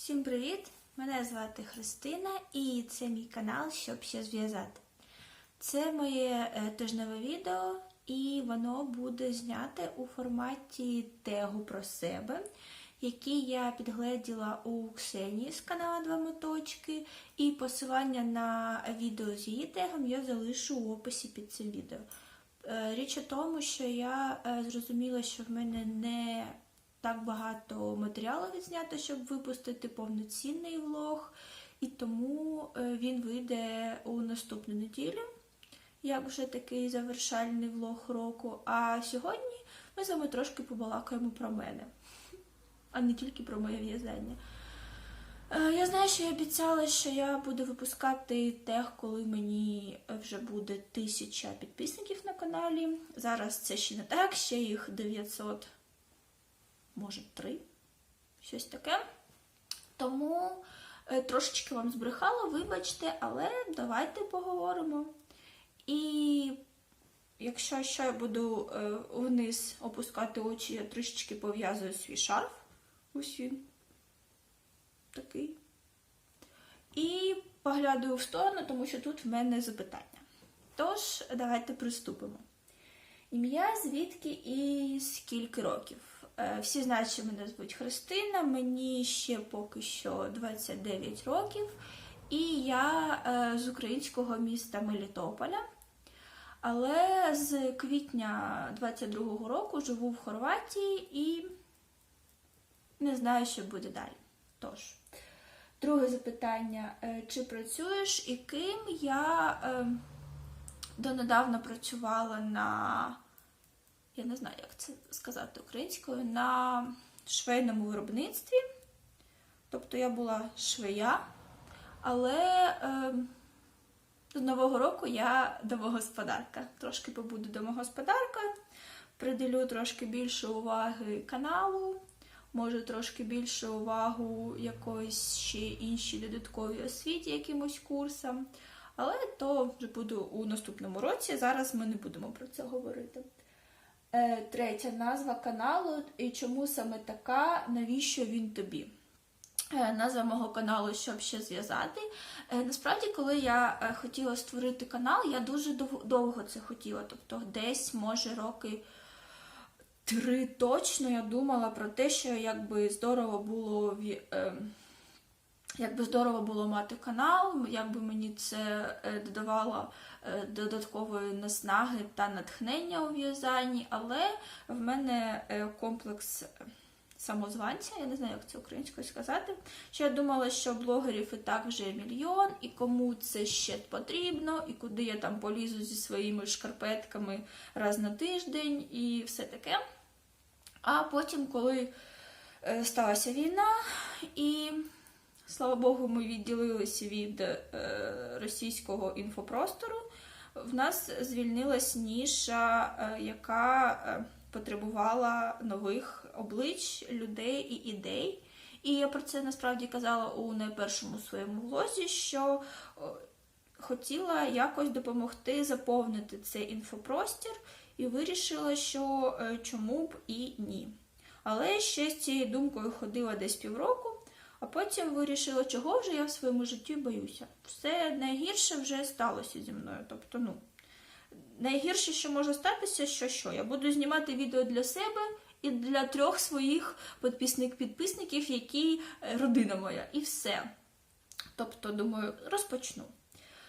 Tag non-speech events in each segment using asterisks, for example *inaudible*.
Всім привіт! Мене звати Христина і це мій канал, щоб ще зв'язати. Це моє е, тижневе відео, і воно буде зняте у форматі тегу про себе, який я підгледіла у Ксенії з каналу Два моточки. І посилання на відео з її тегом я залишу у описі під цим відео. Е, Річ у тому, що я е, зрозуміла, що в мене не так багато матеріалу відзнято, щоб випустити повноцінний влог, і тому е, він вийде у наступну неділю, як вже такий завершальний влог року. А сьогодні ми з вами трошки побалакаємо про мене, а не тільки про моє в'язання. Е, Я знаю, що я обіцяла, що я буду випускати тег, коли мені вже буде тисяча підписників на каналі. Зараз це ще не так, ще їх 900 може, три, щось таке. Тому е, трошечки вам збрехала, вибачте, але давайте поговоримо. І якщо що я буду е, вниз опускати очі, я трішечки пов'язую свій шарф. Ось такий. І поглядаю в сторону, тому що тут в мене запитання. Тож, давайте приступимо. Ім'я, звідки і скільки років? Е, Всі знають, що мене звуть Христина, мені ще поки що 29 років, і я е, з українського міста Мелітополя. Але з квітня 22-го року живу в Хорватії і не знаю, що буде далі. Тож, друге запитання: Е, чи працюєш і ким я донедавна працювала на я не знаю, як це сказати українською, на швейному виробництві. Тобто я була швея, але е, до Нового року я домогосподарка. Трошки побуду домогосподарка, приділю трошки більше уваги каналу, може трошки більше увагу якоїсь ще іншій додатковій освіті, якимось курсам. Але то вже буду у наступному році. Зараз ми не будемо про це говорити. Е, Третя назва каналу і чому саме така, навіщо він тобі? Е, Назва мого каналу, щоб ще зв'язати. Е, Насправді, коли я хотіла створити канал, я дуже довго це хотіла. Тобто, десь, може, роки три точно я думала про те, що якби здорово було Якби здорово було мати канал, якби мені це е, додавало е, додаткової наснаги та натхнення у в'язанні, але в мене е, комплекс самозванця, я не знаю, як це українською сказати. Що я думала, що блогерів і так вже мільйон, і кому це ще потрібно, і куди я там полізу зі своїми шкарпетками раз на тиждень і все таке. А потім, коли сталася війна, і Слава Богу, ми відділилися від е, російського інфопростору. В нас звільнилась ніша, е, яка е, потребувала нових облич, людей і ідей. І я про це насправді казала у найпершому своєму влозі, що хотіла якось допомогти заповнити цей інфопростір і вирішила, що чому б і ні. Але ще з цією думкою ходила десь півроку. А потім вирішила, чого вже я в своєму житті боюся. Все найгірше вже сталося зі мною. Тобто, ну, найгірше, що може статися, що що? Я буду знімати відео для себе і для трьох своїх підписник-підписників, які е, родина моя, і все. Тобто, думаю, розпочну.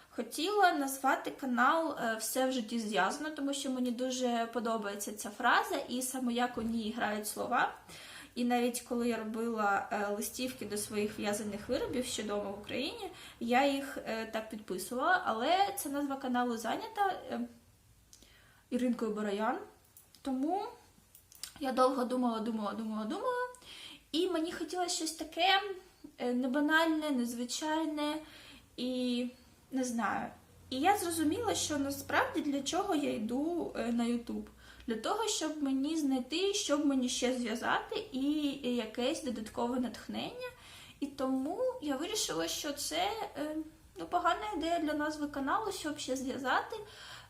Хотіла назвати канал е, Все в житті зв'язано, тому що мені дуже подобається ця фраза, і саме як у ній грають слова. І навіть коли я робила е, листівки до своїх в'язаних виробів ще дома в Україні, я їх е, так підписувала, але ця назва каналу зайнята е, Іринкою Бараян. Тому я довго думала, думала, думала, думала. І мені хотілося щось таке небанальне, незвичайне і не знаю. І я зрозуміла, що насправді для чого я йду на Ютуб. Для того, щоб мені знайти, щоб мені ще зв'язати, і якесь додаткове натхнення. І тому я вирішила, що це е, ну, погана ідея для назви каналу, щоб ще зв'язати.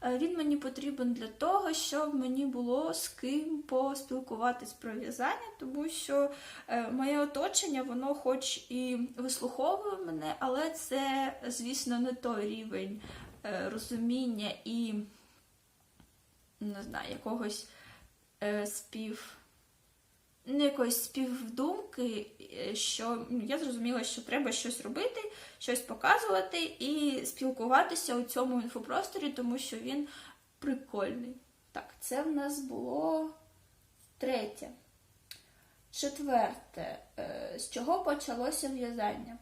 Е, Він мені потрібен для того, щоб мені було з ким поспілкуватись про в'язання, тому що е, моє оточення, воно хоч і вислуховує мене, але це, звісно, не той рівень розуміння і не знаю, якогось е, спів. Ну, якоїсь співдумки, е, що ну, я зрозуміла, що треба щось робити, щось показувати і спілкуватися у цьому інфопросторі, тому що він прикольний. Так, це в нас було третє. Четверте. Е, З чого почалося в'язання?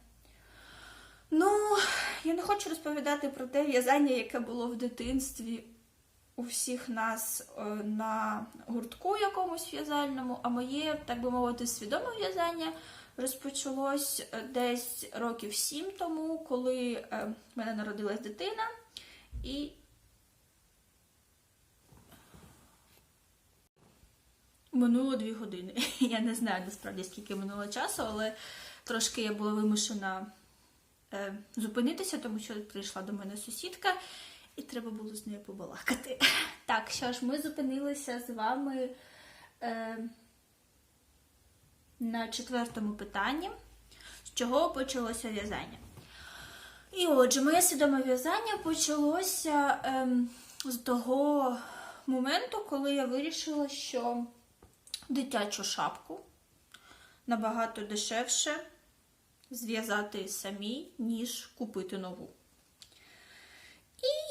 Ну, я не хочу розповідати про те в'язання, яке було в дитинстві у всіх нас е, на гуртку якомусь в'язальному, а моє, так би мовити, свідоме в'язання розпочалось е, десь років сім тому, коли е, в мене народилась дитина. І минуло дві години. *laughs* Я не знаю насправді скільки минуло часу, але трошки я була вимушена зупинитися, тому що прийшла до мене сусідка, і треба було з нею побалакати. *laughs* Так, що ж, ми зупинилися з вами е, на четвертому питанні, з чого почалося в'язання. І отже, моє свідоме в'язання почалося ем, з того моменту, коли я вирішила, що дитячу шапку набагато дешевше зв'язати самій, ніж купити нову.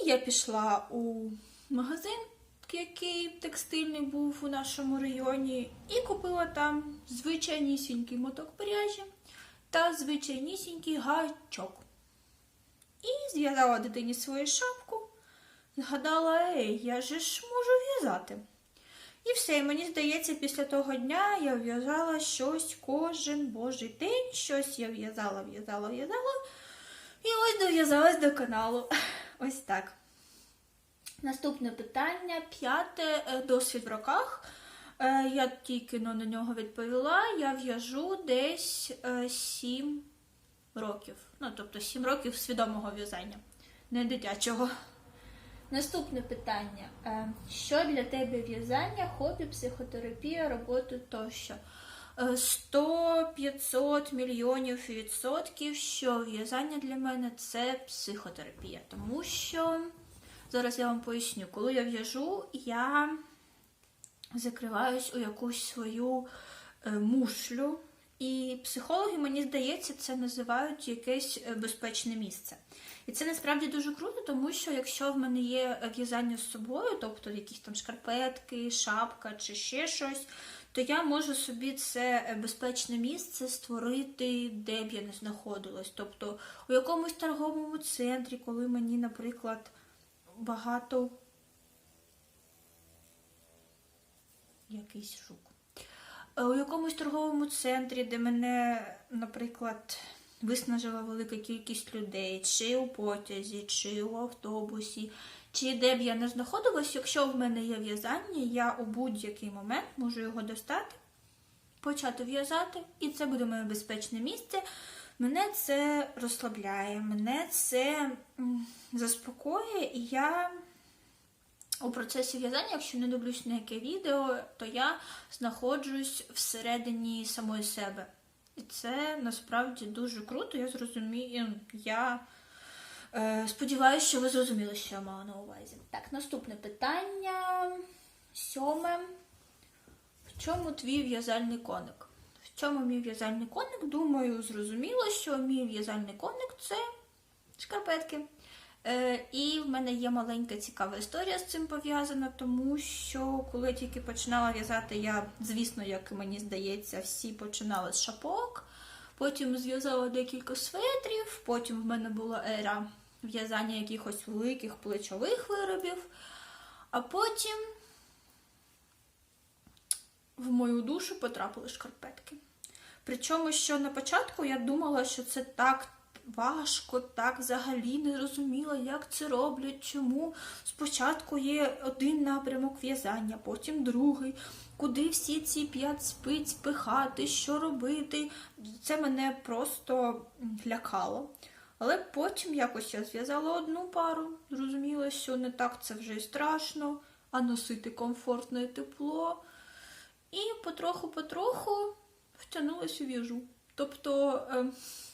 Я пішла у магазин, який текстильний був у нашому районі, і купила там звичайнісінький моток пряжі та звичайнісінький гачок. І зв'язала дитині свою шапку, згадала, ей, я же ж можу в'язати. І все, і мені здається, після того дня я в'язала щось кожен божий день, щось я в'язала, в'язала, в'язала. І ось дов'язалась до каналу. *laughs* Ось так. Наступне питання, п'яте е, досвід в роках. Е, Я тільки но на нього відповіла. Я в'яжу десь 7 років. Ну, тобто 7 років свідомого в'язання, не дитячого. Наступне питання. Е, Що для тебе в'язання, хобі, психотерапія, робота тощо? Е, 100-500 мільйонів відсотків, що в'язання для мене це психотерапія. Тому що зараз я вам поясню, коли я в'яжу, я закриваюсь у якусь свою е, мушлю. І психологи, мені здається, це називають якесь е, безпечне місце. І це насправді дуже круто, тому що якщо в мене є в'язання з собою, тобто якісь там шкарпетки, шапка чи ще щось, то я можу собі це е, безпечне місце створити, де б я не знаходилась. Тобто у якомусь торговому центрі, коли мені, наприклад, багато якийсь жук. Е, У якомусь торговому центрі, де мене, наприклад, виснажила велика кількість людей, чи у потязі, чи у автобусі, чи де б я не знаходилась, якщо в мене є в'язання, я у будь-який момент можу його достати, почати в'язати, і це буде моє безпечне місце. Мене це розслабляє, мене це заспокоює, і я у процесі в'язання, якщо не дивлюсь на яке відео, то я знаходжусь всередині самої себе. І це насправді дуже круто. Я зрозумію. Я е, сподіваюся, що ви зрозуміли, що я мала на увазі. Так, наступне питання. Сьоме. В чому твій в'язальний коник? Чому мій в'язальний коник? Думаю, зрозуміло, що мій в'язальний коник це шкарпетки. Е, і в мене є маленька цікава історія з цим пов'язана, тому що коли тільки починала в'язати, я, звісно, як мені здається, всі починали з шапок. Потім зв'язала декілька светрів, потім в мене була ера в'язання якихось великих плечових виробів. А потім в мою душу потрапили шкарпетки. Причому, що на початку я думала, що це так важко, так взагалі не розуміла, як це роблять, чому спочатку є один напрямок в'язання, потім другий, куди всі ці п'ять спиць пихати, що робити. Це мене просто лякало. Але потім якось я зв'язала одну пару, зрозуміла, що не так це вже й страшно, а носити комфортне тепло. І потроху-потроху втягнулася у в'яжу. Тобто е,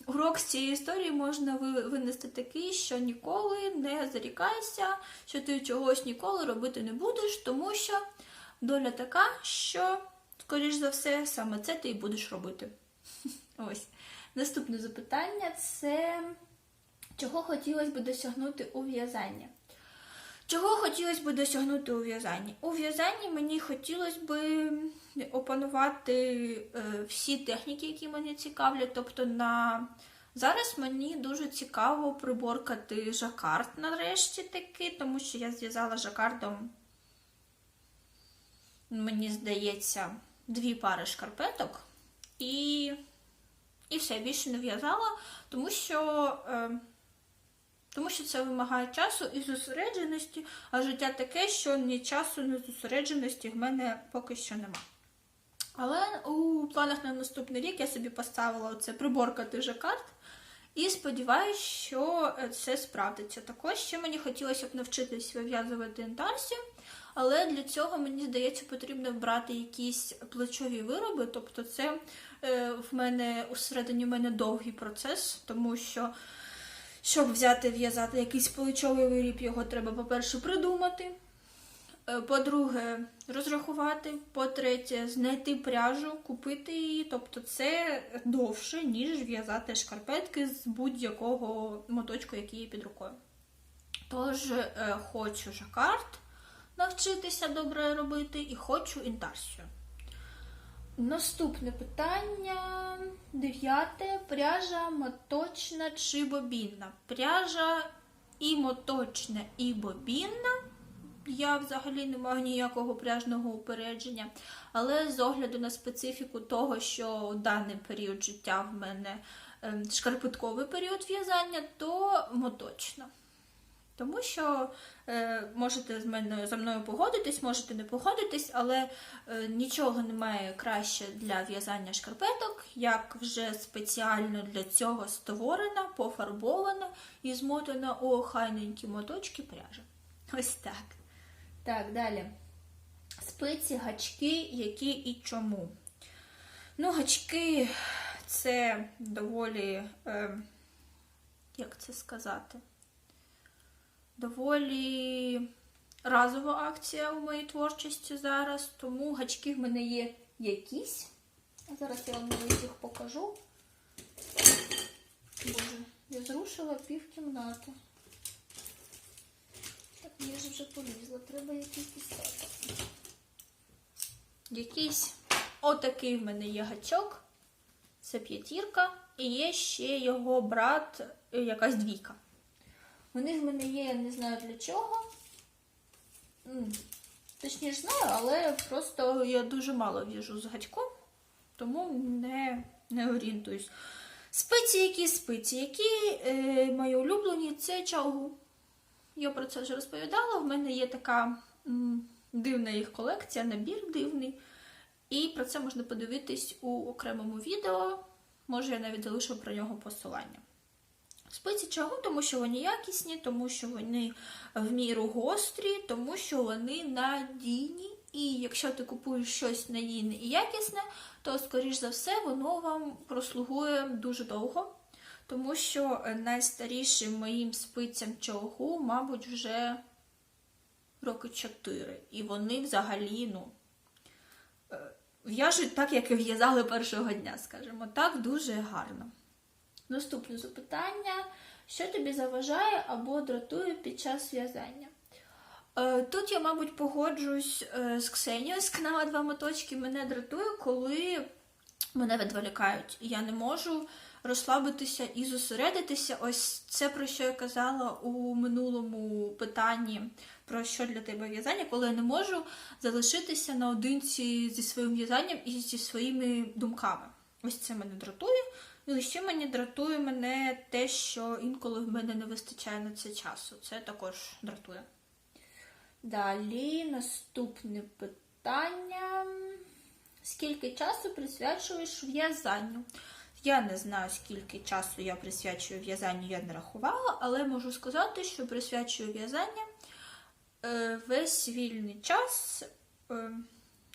урок з цієї історії можна винести такий, що ніколи не зарікайся, що ти чогось ніколи робити не будеш, тому що доля така, що, скоріш за все, саме це ти і будеш робити. *laughs* Ось. Наступне запитання це чого хотілося б досягнути у в'язанні? Чого хотілося б досягнути у в'язанні? У в'язанні мені хотілося б опанувати е, всі техніки, які мене цікавлять. Тобто на зараз мені дуже цікаво приборкати жакард нарешті таки, тому що я зв'язала жакардом, мені здається, дві пари шкарпеток і, і все більше не в'язала, тому що. Е, тому що це вимагає часу і зосередженості, а життя таке, що ні часу, ні зосередженості в мене поки що нема. Але у планах на наступний рік я собі поставила це приборкати жакард і сподіваюся, що це справдиться. Також ще мені хотілося б навчитись вив'язувати інтарсію, але для цього, мені здається, потрібно брати якісь плечові вироби. Тобто, це е, в мене усередині в мене довгий процес, тому що. Щоб взяти в'язати якийсь плечовий виріб, його треба, по-перше, придумати. Е, По-друге, розрахувати. По-третє, знайти пряжу, купити її. Тобто це довше, ніж в'язати шкарпетки з будь-якого моточку, який є під рукою. Тож, е, хочу жакард навчитися добре робити і хочу інтарсію. Наступне питання. Дев'яте. Пряжа моточна чи бобінна? Пряжа і моточна, і бобінна. Я взагалі не маю ніякого пряжного упередження. Але з огляду на специфіку того, що у даний період життя в мене ем, шкарпетковий період в'язання, то моточна. Тому що е, можете з мене за мною погодитись, можете не погодитись, але е, нічого немає краще для в'язання шкарпеток, як вже спеціально для цього створена, пофарбована і змотана у охайненькі моточки пряжа. Ось так. Так, далі. Спиці, гачки, які і чому. Ну, гачки це доволі, е, як це сказати? Доволі разова акція у моїй творчості зараз, тому гачки в мене є якісь. Зараз я вам їх покажу. Боже, я зрушила пів кімнати. Так, мені ж вже полізла, треба якийсь дістати. Якийсь отакий в мене є гачок. Це п'ятірка. І є ще його брат, е, якась двійка. Вони в мене є, я не знаю для чого. Точніше знаю, але просто я дуже мало в'яжу з гачком, тому не, не орієнтуюсь. Спиці, які спиці, які е, мої улюблені, це чаугу. Я про це вже розповідала. В мене є така м, дивна їх колекція, набір дивний. І про це можна подивитись у окремому відео. Може, я навіть залишу про нього посилання. Спиці чого? Тому що вони якісні, тому що вони в міру гострі, тому що вони надійні. І якщо ти купуєш щось надійне і якісне, то, скоріш за все, воно вам прослугує дуже довго. Тому що найстарішим моїм спицям чогу, мабуть, вже роки 4. І вони взагалі, ну, е, в'яжуть так, як і в'язали першого дня, скажімо так, дуже гарно. Наступне запитання: що тобі заважає або дратує під час в'язання? Е, Тут я, мабуть, погоджуюсь е, з Ксенією з канала Два моточки. Мене дратує, коли мене відволікають. Я не можу розслабитися і зосередитися. Ось це про що я казала у минулому питанні про що для тебе в'язання, коли я не можу залишитися наодинці зі своїм в'язанням і зі своїми думками. Ось це мене дратує. Ну і ще мені дратує мене те, що інколи в мене не вистачає на це часу. Це також дратує. Далі наступне питання. Скільки часу присвячуєш в'язанню? Я не знаю, скільки часу я присвячую в'язанню, я не рахувала, але можу сказати, що присвячую в'язання е, весь вільний час, е,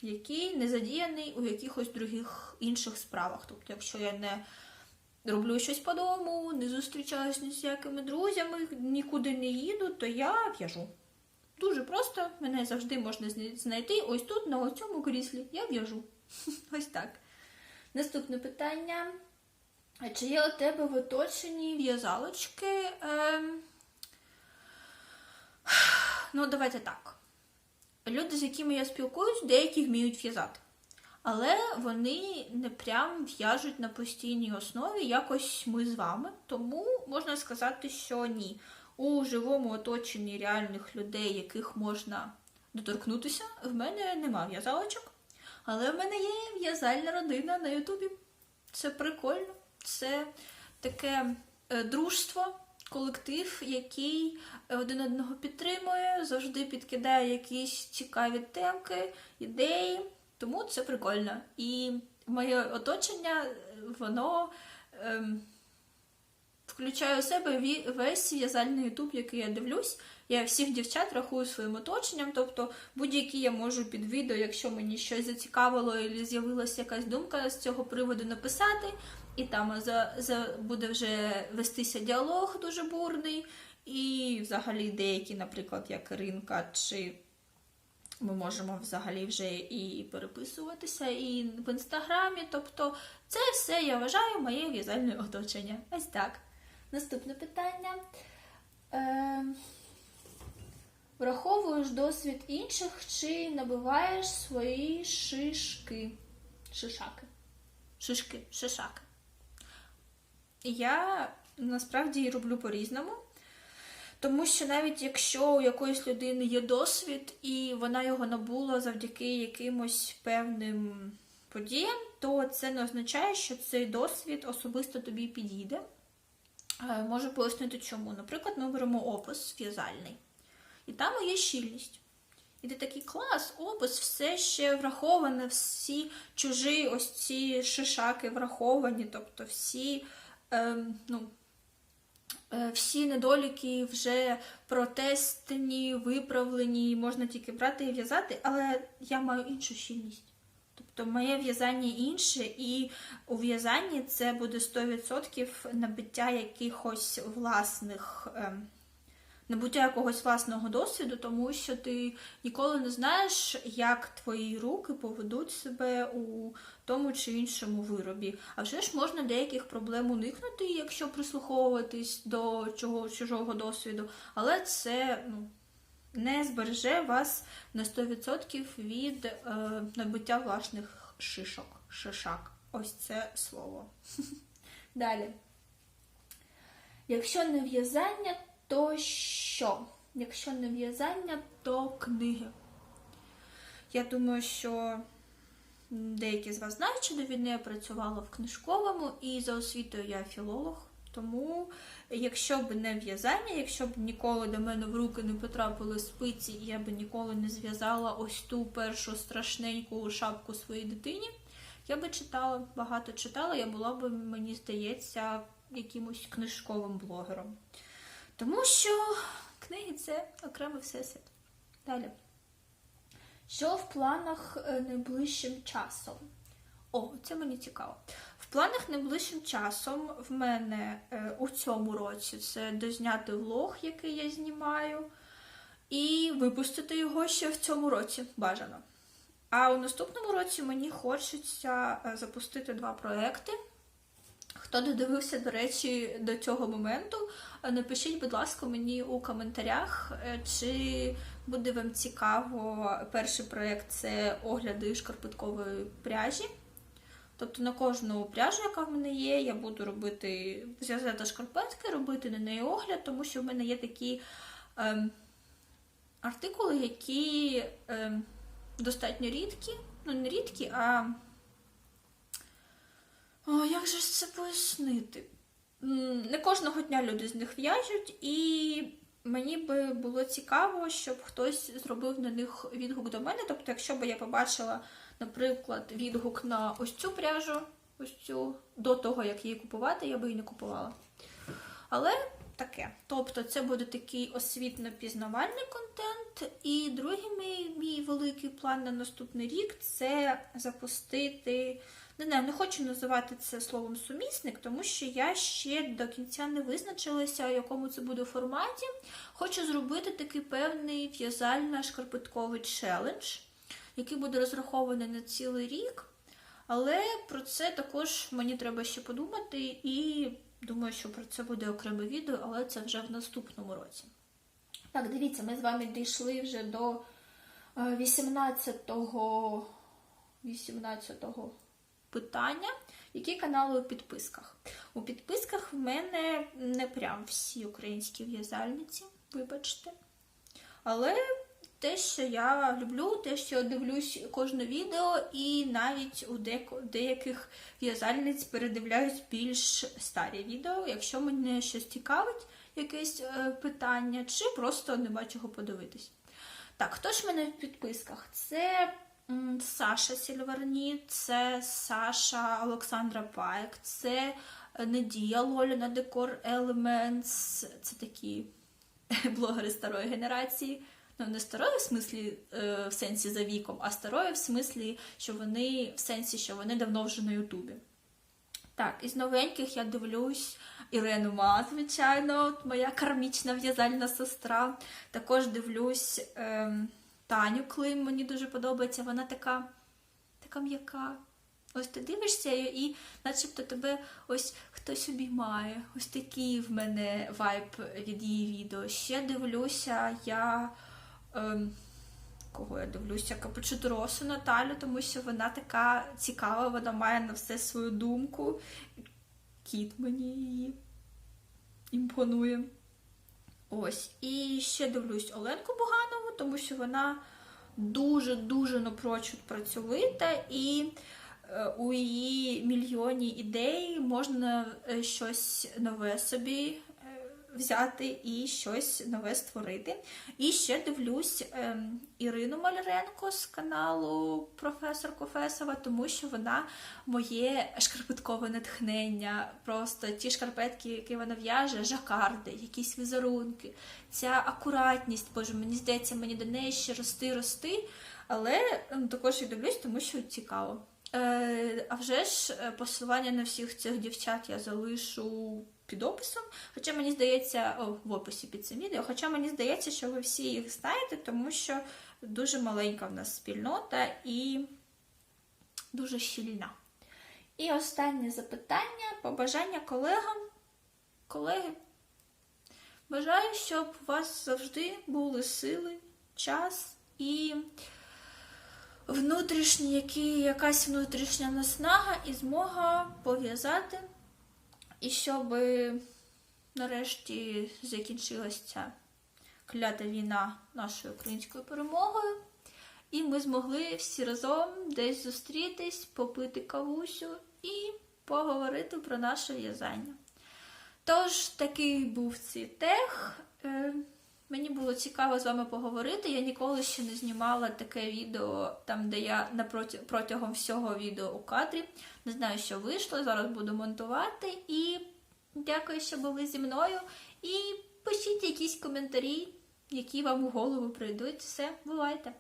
який не задіяний у якихось других інших справах. Тобто, якщо я не роблю щось по дому, не зустрічаюсь ні з якими друзями, нікуди не їду, то я в'яжу. Дуже просто мене завжди можна знайти ось тут, на ось цьому кріслі. Я в'яжу. *laughs* Ось так. Наступне питання. Чи є у тебе в оточенні в'язалочки? Ем... *sighs* Ну, давайте так. Люди, з якими я спілкуюсь, деякі вміють в'язати. Але вони не прям в'яжуть на постійній основі, якось ми з вами. Тому можна сказати, що ні. У живому оточенні реальних людей, яких можна доторкнутися, в мене нема в'язалочок. Але в мене є в'язальна родина на Ютубі. Це прикольно. Це таке е, дружство, колектив, який один одного підтримує, завжди підкидає якісь цікаві темки, ідеї. Тому це прикольно. І моє оточення, воно ем, включає у себе весь в'язальний ютуб, який я дивлюсь. Я всіх дівчат рахую своїм оточенням, тобто будь-які я можу під відео, якщо мені щось зацікавило, і з'явилася якась думка з цього приводу написати, і там за, за, буде вже вестися діалог дуже бурний, і взагалі деякі, наприклад, як Іринка, чи ми можемо взагалі вже і переписуватися і в інстаграмі. Тобто, це все я вважаю моє в'язальне оточення. Ось так. Наступне питання. Е, враховуєш досвід інших чи набиваєш свої шишки? Шишаки. Шишки, шишаки. Я насправді роблю по-різному. Тому що навіть якщо у якоїсь людини є досвід, і вона його набула завдяки якимось певним подіям, то це не означає, що цей досвід особисто тобі підійде. Е, Можу пояснити чому. Наприклад, ми беремо опис в'язальний, і там є щільність. І ти такий клас, опис, все ще враховане, всі чужі ось ці шишаки враховані, тобто всі, ем, ну, всі недоліки вже протестені, виправлені, можна тільки брати і в'язати, але я маю іншу щільність. Тобто моє в'язання інше, і у в'язанні це буде 100% набиття якихось власних. ем, набуття якогось власного досвіду, тому що ти ніколи не знаєш, як твої руки поведуть себе у тому чи іншому виробі. А вже ж можна деяких проблем уникнути, якщо прислуховуватись до чого, чужого досвіду, але це ну, не збереже вас на 100% від е, набуття власних шишок. Шишак. Ось це слово. *laughs* Далі. Якщо не в'язання, то що? Якщо не в'язання, то книги. Я думаю, що деякі з вас знають, що до війни я працювала в книжковому і за освітою я філолог. Тому, якщо б не в'язання, якщо б ніколи до мене в руки не потрапили спиці, і я б ніколи не зв'язала ось ту першу страшненьку шапку своїй дитині, я би читала, багато читала, я була б, мені здається, якимось книжковим блогером. Тому що книги це окремий всесвіт. Далі. Що в планах е, найближчим часом? О, це мені цікаво. В планах найближчим часом в мене е, у цьому році це дозняти влог, який я знімаю, і випустити його ще в цьому році бажано. А у наступному році мені хочеться е, запустити два проекти. Хто додивився, до речі, до цього моменту, напишіть, будь ласка, мені у коментарях, е, чи буде вам цікаво перший проєкт це огляди шкарпеткової пряжі. Тобто на кожну пряжу, яка в мене є, я буду робити зв'язати шкарпетки, робити на неї огляд, тому що в мене є такі ем, артикули, які ем, достатньо рідкі. Ну, не рідкі, а. О, як же ж це пояснити? Не кожного дня люди з них в'яжуть, і мені би було цікаво, щоб хтось зробив на них відгук до мене. Тобто, якщо б я побачила, наприклад, відгук на ось цю пряжу, ось цю до того, як її купувати, я би її не купувала. Але таке. Тобто, це буде такий освітно-пізнавальний контент. І другий мій, мій великий план на наступний рік це запустити. Не знаю, не хочу називати це словом сумісник, тому що я ще до кінця не визначилася, в якому це буде форматі. Хочу зробити такий певний в'язально-шкарпетковий челендж, який буде розрахований на цілий рік. Але про це також мені треба ще подумати, і думаю, що про це буде окреме відео, але це вже в наступному році. Так, дивіться, ми з вами дійшли вже до е, 18-го 18-го питання. Які канали у підписках? У підписках в мене не прям всі українські в'язальниці, вибачте. Але те, що я люблю, те, що дивлюсь кожне відео, і навіть у деяких в'язальниць передивляюсь більш старі відео, якщо мене щось цікавить, якесь е, питання, чи просто нема чого подивитись. Так, хто ж в мене в підписках? Це Саша Сільверні, це Саша Олександра Пайк, це Надія Лоліна Декор Elements, це такі *laughs* блогери старої генерації. Ну, не старої в смислі е, в сенсі за віком, а старої в смислі, що вони в сенсі, що вони давно вже на Ютубі. Так, із новеньких я дивлюсь Ірену Ма, звичайно, от моя кармічна в'язальна сестра. Також дивлюсь ем, Таню Клим, мені дуже подобається. Вона така, така м'яка. Ось ти дивишся і, і начебто тебе ось хтось обіймає. Ось такий в мене вайб від її відео. Ще дивлюся я. Ем, кого я дивлюся? Капучутросу Наталю, тому що вона така цікава, вона має на все свою думку. Кіт мені її імпонує. Ось. І ще дивлюсь Оленку Буганову, тому що вона дуже-дуже напрочуд працьовита, і е, у її мільйоні ідей можна е, щось нове собі взяти і щось нове створити. І ще дивлюсь ем, Ірину Маляренко з каналу Професор Кофесова, тому що вона моє шкарпеткове натхнення. Просто ті шкарпетки, які вона в'яже, жакарди, якісь візерунки, ця акуратність, боже, мені здається, мені до неї ще рости, рости. Але ем, також і дивлюсь, тому що цікаво. Е, а вже ж е, посилання на всіх цих дівчат я залишу під описом. Хоча мені здається, о, в описі під цим відео, хоча мені здається, що ви всі їх знаєте, тому що дуже маленька в нас спільнота і дуже щільна. І останнє запитання, побажання колегам. Колеги, бажаю, щоб у вас завжди були сили, час і внутрішні, які, якась внутрішня наснага і змога пов'язати, і щоб нарешті закінчилася ця клята війна нашою українською перемогою. І ми змогли всі разом десь зустрітись, попити кавусю і поговорити про наше в'язання. Тож, такий був цей тех. Мені було цікаво з вами поговорити. Я ніколи ще не знімала таке відео, там, де я протягом всього відео у кадрі. Не знаю, що вийшло. Зараз буду монтувати. І дякую, що були зі мною. І пишіть якісь коментарі, які вам у голову прийдуть. Все, бувайте!